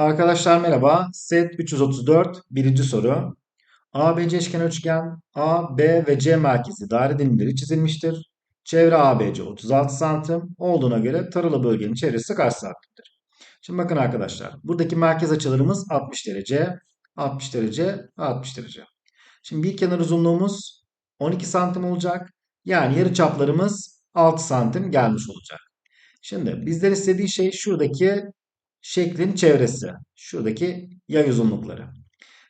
Arkadaşlar merhaba. Set 334 birinci soru. ABC eşkenar üçgen A, B ve C merkezi daire dilimleri çizilmiştir. Çevre ABC 36 santim olduğuna göre taralı bölgenin çevresi kaç santimdir? Şimdi bakın arkadaşlar. Buradaki merkez açılarımız 60 derece, 60 derece, 60 derece. Şimdi bir kenar uzunluğumuz 12 santim olacak. Yani yarı çaplarımız 6 santim gelmiş olacak. Şimdi bizden istediği şey şuradaki şeklin çevresi. Şuradaki yay uzunlukları.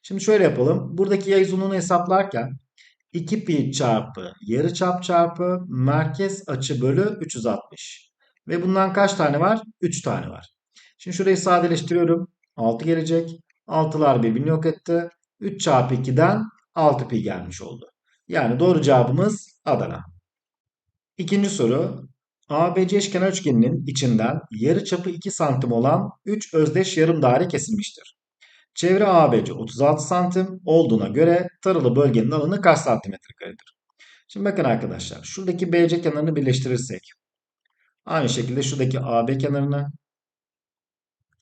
Şimdi şöyle yapalım. Buradaki yay uzunluğunu hesaplarken 2 pi çarpı yarıçap çarpı merkez açı bölü 360. Ve bundan kaç tane var? 3 tane var. Şimdi şurayı sadeleştiriyorum. 6 gelecek. 6'lar birbirini yok etti. 3 çarpı 2'den 6 pi gelmiş oldu. Yani doğru cevabımız Adana. İkinci soru. ABC eşkenar üçgeninin içinden yarıçapı 2 santim olan 3 özdeş yarım daire kesilmiştir. Çevre ABC 36 santim olduğuna göre taralı bölgenin alanı kaç santimetre karedir? Şimdi bakın arkadaşlar şuradaki BC kenarını birleştirirsek aynı şekilde şuradaki AB kenarını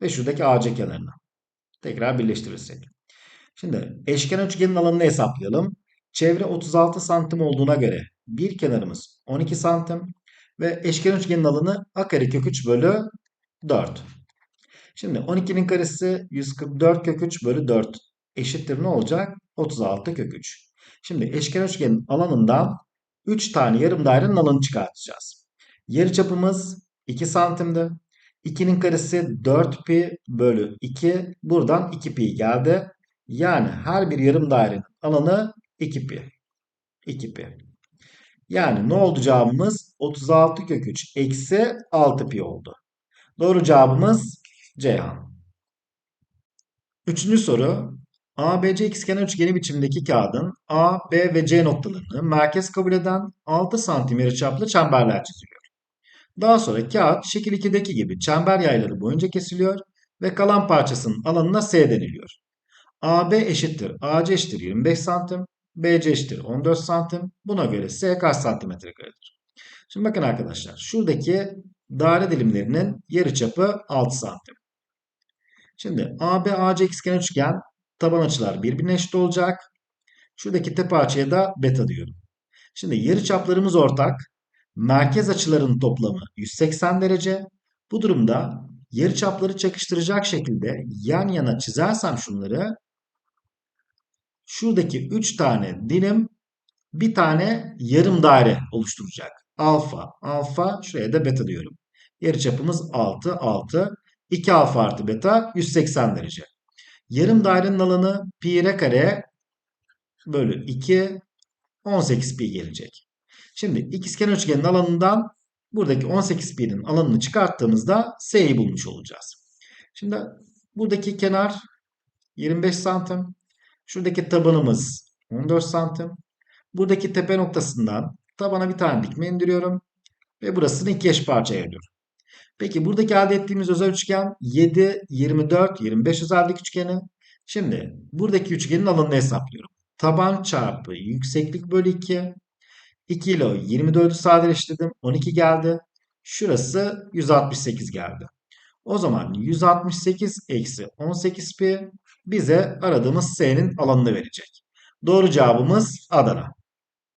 ve şuradaki AC kenarını tekrar birleştirirsek. Şimdi eşkenar üçgenin alanını hesaplayalım. Çevre 36 santim olduğuna göre bir kenarımız 12 santim ve eşkenar üçgenin alanı a kare kök 3 bölü 4. Şimdi 12'nin karesi 144 kök 3 bölü 4 eşittir ne olacak? 36 kök 3. Şimdi eşkenar üçgenin alanından 3 tane yarım dairenin alanını çıkartacağız. Yarı çapımız 2 santimdi. 2'nin karesi 4 pi bölü 2. Buradan 2 pi geldi. Yani her bir yarım dairenin alanı 2 pi. 2 pi. Yani ne oldu cevabımız? 36 kök 3 eksi 6 pi oldu. Doğru cevabımız Ceyhan. Üçüncü soru. ABC ikizkenar üçgeni biçimindeki kağıdın A, B ve C noktalarını merkez kabul eden 6 santim yarıçaplı çemberler çiziliyor. Daha sonra kağıt şekil 2'deki gibi çember yayları boyunca kesiliyor ve kalan parçasının alanına S deniliyor. AB eşittir AC eşittir 25 santim, BC eşittir 14 santim. Buna göre S kaç santimetre karedir? Şimdi bakın arkadaşlar şuradaki daire dilimlerinin yarıçapı 6 santim. Şimdi AB AC ikizkenar üçgen taban açılar birbirine eşit olacak. Şuradaki tepe açıya da beta diyorum. Şimdi yarıçaplarımız ortak. Merkez açıların toplamı 180 derece. Bu durumda yarıçapları çakıştıracak şekilde yan yana çizersem şunları şuradaki 3 tane dilim bir tane yarım daire oluşturacak. Alfa, alfa, şuraya da beta diyorum. Yarıçapımız 6, 6. 2 alfa artı beta 180 derece. Yarım dairenin alanı pi r kare bölü 2 18 pi gelecek. Şimdi ikizkenar üçgenin alanından buradaki 18 pi'nin alanını çıkarttığımızda s'yi bulmuş olacağız. Şimdi buradaki kenar 25 santim. Şuradaki tabanımız 14 santim. Buradaki tepe noktasından tabana bir tane dikme indiriyorum. Ve burasını iki eş parçaya ayırıyorum. Peki buradaki elde ettiğimiz özel üçgen 7, 24, 25 özellik üçgeni. Şimdi buradaki üçgenin alanını hesaplıyorum. Taban çarpı yükseklik bölü 2. 2 ile 24'ü sadeleştirdim. 12 geldi. Şurası 168 geldi. O zaman 168 eksi 18 pi bize aradığımız S'nin alanını verecek. Doğru cevabımız Adana.